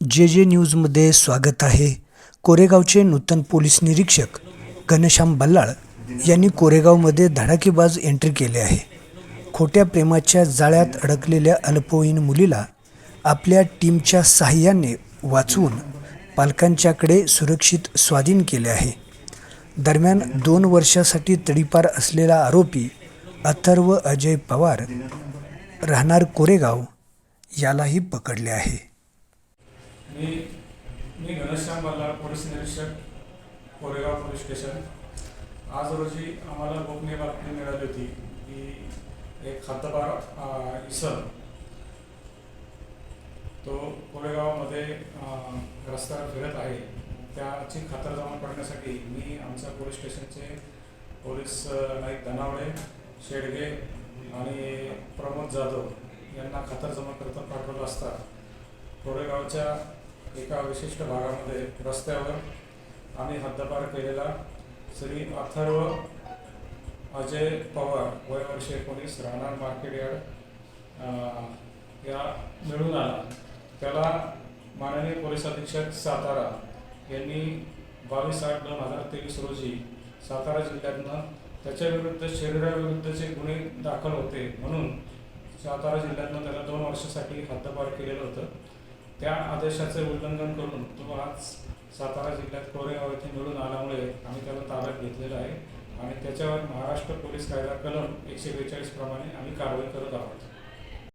जे जे न्यूजमध्ये स्वागत आहे. कोरेगावचे नूतन पोलीस निरीक्षक घनश्याम बल्लाळ यांनी कोरेगावमध्ये धडाकेबाज एंट्री केली आहे. खोट्या प्रेमाच्या जाळ्यात अडकलेल्या अल्पवयीन मुलीला आपल्या टीमच्या साह्याने वाचवून पालकांच्याकडे सुरक्षित स्वाधीन केले आहे. दरम्यान दोन वर्षासाठी तडीपार असलेला आरोपी अथर्व अजय पवार राहणार कोरेगाव यालाही पकडले आहे. मी मी घनश्याम बल्लाळ पोलीस निरीक्षक कोरेगाव पोलीस स्टेशन. आज रोजी आम्हाला गोपनीय बातमी मिळाली होती की एक खातबार अ, इसम तो कोरेगावमध्ये रस्त्यावर फिरत आहे. त्याची खातरजमा करण्यासाठी मी आमच्या पोलीस स्टेशनचे पोलीस नाईक धनावडे शेडगे आणि प्रमोद जाधव यांना खातरजमा करता पाठवलं असता. कोरेगावच्या एका विशिष्ट भागामध्ये रस्त्यावर आम्ही हद्दपार केलेला श्री अथर्व अजय पवार वय वर्ष एकोणीस राहणार मार्केट यार्ड या मिळून आला. त्याला माननीय पोलीस अधीक्षक सातारा यांनी बावीस आठ दोन हजार तेवीस रोजी सातारा जिल्ह्यातनं त्याच्या विरुद्ध शरीराविरुद्धचे गुन्हे दाखल होते म्हणून सातारा जिल्ह्यातनं त्याला दोन वर्षासाठी हद्दपार केलेलं होतं. त्या आदेशाचे उल्लंघन करून तो आज सातारा जिल्ह्यात कोरेगाव येथे मिळून आल्यामुळे आम्ही त्याला ताब्यात घेतलेला आहे. आणि त्याच्यावर महाराष्ट्र पोलीस कायदा कलम एकशे बेचाळीस प्रमाणे आम्ही कारवाई करत आहोत.